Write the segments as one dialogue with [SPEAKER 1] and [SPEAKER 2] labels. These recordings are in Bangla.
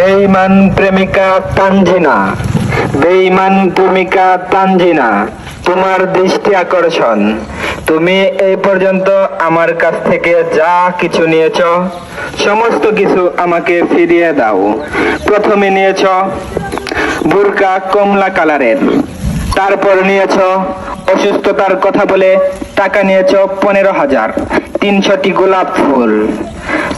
[SPEAKER 1] বেঈমান প্রেমিকা তানজিনা বেঈমান প্রেমিকা তানজিনা তোমার দৃষ্টি আকর্ষণ। তুমি এই পর্যন্ত আমার কাছ থেকে যা কিছু নিয়েছ, সমস্ত কিছু আমাকে ফিরিয়ে দাও। প্রথমে নিয়েছ বুরকা কমলা কালারের, তারপর নিয়েছ অসুস্থতার কথা বলে টাকা নিয়েছ পনেরো হাজার। তিনশোটি গোলাপ ফুল।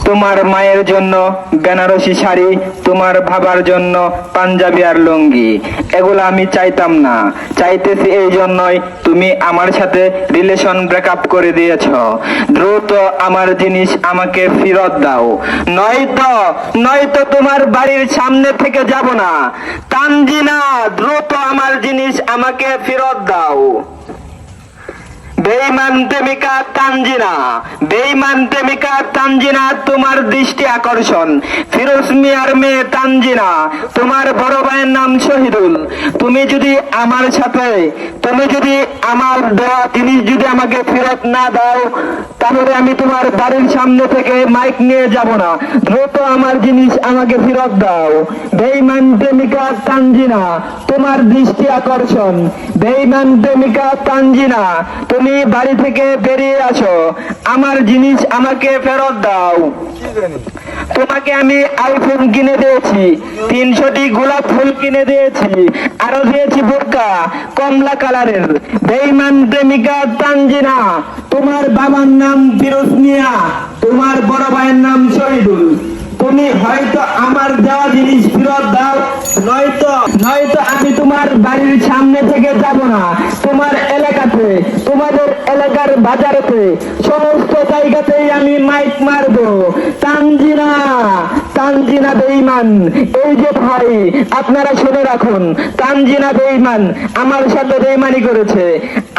[SPEAKER 1] তোমার মায়ের জন্য বেনারসি শাড়ি, তোমার বাবার জন্য পাঞ্জাবি আর লুঙ্গি। এগুলো আমি চাইতাম না। চাইতেছি এই জন্যই তুমি আমার সাথে রিলেশন ব্রেকআপ করে দিয়েছ। দ্রুত আমার জিনিস আমাকে ফেরত দাও। নয়তো নয়তো তোমার বাড়ির সামনে থেকে যাব না। তানজিনা, দ্রুত আমার জিনিস আমাকে ফেরত দাও। বেইমান প্রেমিকা তানজিনা বেইমান প্রেমিকা তানজিনা, তোমার দৃষ্টি আকর্ষণ। ফিরোজ মিয়ার মেয়ে তানজিনা, তোমার বড় ভাইয়ের নাম শহীদুল। তুমি যদি আমার সাথে, তুমি যদি আমার দেওয়া জিনিস যদি আমাকে ফেরত না দাও, তাহলে আমি তোমার বাড়ির সামনে থেকে মাইক নিয়ে যাব না। দ্রুত আমার জিনিস আমাকে ফেরত দাও। বেইমান প্রেমিকা তানজিনা, তোমার দৃষ্টি আকর্ষণ। বেইমান প্রেমিকা তানজিনা, তুমি বাড়ি থেকে বেরিয়ে আসো। আমার জিনিস আমাকে ফেরত দাও। তোমাকে আমি আইফোন কিনে দিয়েছি, তিনশোটি গোলাপ ফুল কিনে দিয়েছি, আরও দিয়েছি বোরকা, কমলা কালারের। বেইমান প্রেমিকা তানজিনা, তোমার বাবার নাম মিয়া, তোমার বড় ভাইয়ের নাম শহীদুল। তুমি হয়তো আমার দেওয়া জিনিস ফেরত দাও, নয়তো নয়তো আমি তোমার বাড়ির সামনে থেকে যাব না। তোমার এলাকাতে, তোমাদের এলাকার বাজারেতে সমস্ত জায়গাতেই আমি মাইক মারবো। তানজিনা তানজিনা বেইমান এই যে ভাই, আপনারা শুনে রাখুন, তানজিনা বেইমান আমার সাথে বেইমানি করেছে।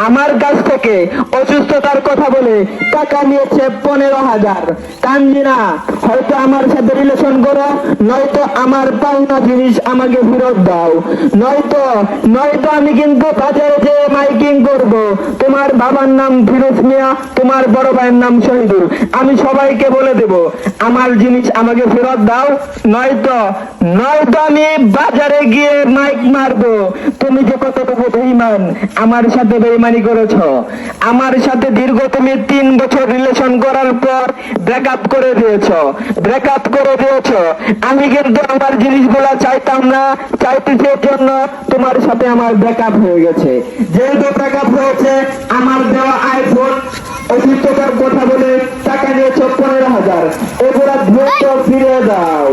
[SPEAKER 1] আমার কাছ থেকে অসুস্থতার কথা বলে টাকা নিয়েছে পনেরো হাজার। তানজিনা, হয়তো আমার সাথে রিলেশন করো, নয়তো আমার পাওনা জিনিস আমাকে ফেরত দাও। নয়তো নয়তো আমি কিন্তু বাজারে যে মাইকিং করব। তোমার বাবার নাম ফিরোজ মিয়া, তোমার বড় ভাইয়ের নাম শহীদুল। আমি সবাইকে বলে দেব, আমার জিনিস আমাকে ফেরত দাও, নয়তো নয়তো আমি বাজারে গিয়ে মাইক মারবো। তুমি যে কতটুকু বেইমান আমার সাথে বেইমানি করেছ। আমার সাথে দীর্ঘ তুমি তিন বছর রিলেশন করার পর ব্রেকআপ করে দিয়েছ। ব্রেকআপ করে দিয়েছ। আমি কিন্তু আমার জিনিসগুলো চাইতাম না, চাইতেছি জন্য তোমার সাথে আমার ব্রেকআপ হয়ে গেছে। যেহেতু ব্রেকআপ হয়েছে, আমার দেওয়া আইফোন অসুস্থতার কথা বলে টাকা নিয়েছ পনেরো হাজার। এগুলা দ্রুত ফিরে দাও।